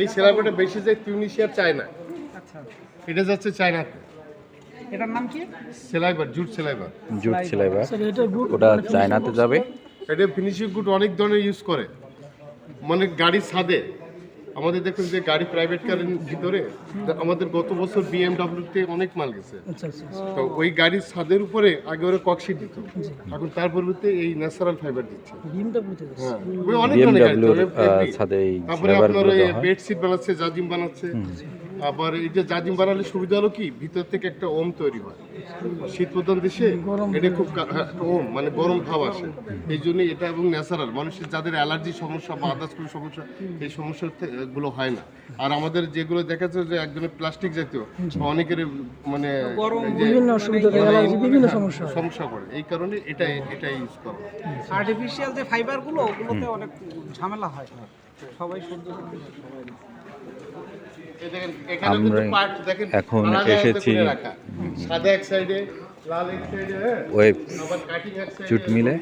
এই সেলাইটা বেশি যায় তিউনিশিয়ার চায়না আচ্ছা। এটা যাচ্ছে চায়না এটার নাম কি? সেলাইবার জুট সেলাইবার। জুট সিলাইবার। এটা গুড ওটা চায়নাতে যাবে। এটা ফিনিশিং গুড অনেক ধরনের ইউজ করে। মানে গাড়ির ছাদে। আমাদের দেখুন যে গাড়ি প্রাইভেট কারের ভিতরে আমাদের গত বছর বিএমডাব্লিউতে অনেক মাল গেছে। আচ্ছা আচ্ছা তো ওই গাড়ির ছাদের উপরে আগে ওরা কক্সিট দিত। এখন তার পরিবর্তে এই ন্যাচারাল ফাইবার দিচ্ছে। হ্যাঁ ওই অনেক ধরনের গাড়ি তারপরে আপনার ওই বেডশিট বানাচ্ছে জাজিম বানাচ্ছে। আবার এই যে জাজিম বানালে সুবিধা হলো কি? ভিতর থেকে একটা ওম তৈরি হয়। শীত প্রধান দেশে এটা খুব হ্যাঁ, ওম মানে গরম ভাব আসে। এই জন্য এটা এবং ন্যাচারাল। মানুষের যাদের অ্যালার্জি সমস্যা বা আদার্স কোনো সমস্যা এই সমস্যা থে- গুলো হয় না। আর আমাদের যেগুলো দেখা যাচ্ছে যে একজনের প্লাস্টিক জাতীয় অনেকের মানে বিভিন্ন অ্যালার্জি বিভিন্ন সমস্যা সমস্যা করে এই কারণে এটা এটা ইউজ করা। আর্টিফিশিয়াল যে ফাইবারগুলো ওগুলোতে অনেক ঝামেলা হয়। সবাই সহ্য করতে পারে না। এই দেখেন, এখানে কিন্তু আমরা এখন এসেছি ওয়েব চুট মিলে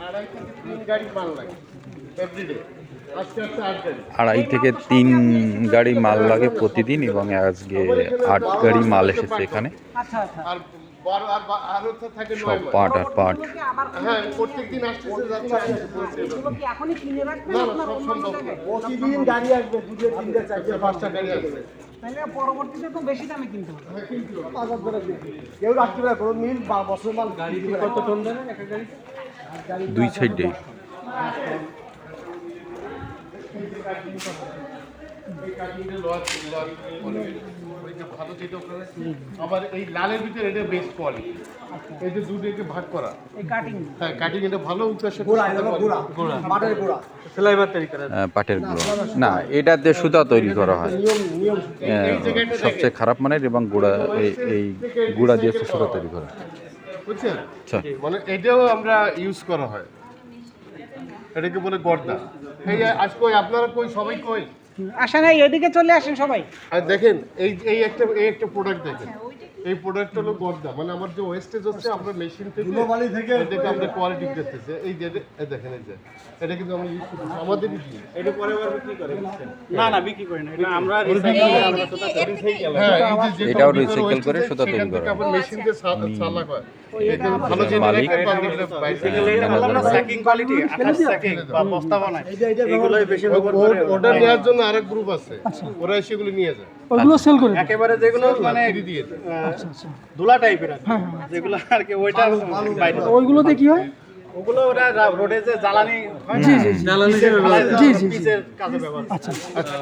আড়াই থেকে তিন গাড়ি মাল লাগে এভরিডে আজকে আজকে আট গাড়ি আড়াই থেকে তিন গাড়ি মাল লাগে প্রতিদিন এবং আজকে আট গাড়ি মাল এসেছে এখানে। আচ্ছা আচ্ছা। আর বারো আর আরও থাকে সব নয় মাল। পাট আর আবার হ্যাঁ প্রত্যেকদিন আসতেছে যাচ্ছে আসতেছে, এগুলো কি এখনই কিনে রাখবেন না না সব সম্ভব প্রতিদিন গাড়ি আসবে দুটো তিনটে চারটে পাঁচটা গাড়ি আসবে। তাহলে পরবর্তীতে তো বেশি দামে কিনতে হবে। কেউ রাখতে পারে কোনো মিল বা বছর মাল গাড়ি কত টন দেবেন একটা গাড়ি দুই সাইডে আবার এই লালের ভিতরে এটা বেস্ট কোয়ালিটি এই যে দুটোকে ভাগ করা। কাটিং হ্যাঁ কাটিং এটা ভালো পাটের গুঁড়ো। না এটা দিয়ে সুতা তৈরি করা হয়। সবচেয়ে খারাপ মানের এবং গুঁড়া এই এই গুঁড়া দিয়ে সুতা তৈরি করা। হয়। বুঝছেন? আচ্ছা। মানে এটাও আমরা ইউজ করা হয়। এটাকে বলে গর্দা। এই আজকে আপনারা কই সবাই কই? আসেন, এই ওইদিকে চলে আসেন সবাই। আর দেখেন, এই এই একটা এই একটা প্রোডাক্ট দেখেন। এই প্রোডাক্ট হলো গর্দা। মানে আমার যে ওয়েস্টেজ হচ্ছে আমরা মেশিন থেকে ধুলোবালি থেকে এটাকে আমরা কোয়ালিটি করতেছে এই যে এই দেখেন এই যে। এটা কিন্তু আমরা ইউজ করতেছি। আমাদেরই জিনিস এটা পরে আবার বিক্রি করে না না বিক্রি করি না। এটা আমরা হ্যাঁ যেটা এটাও wastage করে সুতা তৈরি থেকে করা। আবার মেশিন দিয়ে সালা হয় এটা ভালো জিনিস। মালিক। এটা বাইরে থেকে কোয়ালিটি আঠাশ স্যাকিং বা বস্তা বানায়। এগুলোই বেশি ব্যবহার করে নেওয়ার জন্য আরেক গ্রুপ আছে। ওরা সেগুলো নিয়ে যায়। সেল করে একেবারে যেগুলো মানে দিয়ে দেয়। ধুলা টাইপের যেগুলো আর কি ওইটা বাইরে। ওইগুলোতে কি হয়? ওগুলো ওটা রোডে যে জ্বালানি হয় না? জি জি। জি জ্বালানি জি জি জি। কাজে ব্যবহার। আচ্ছা আচ্ছা।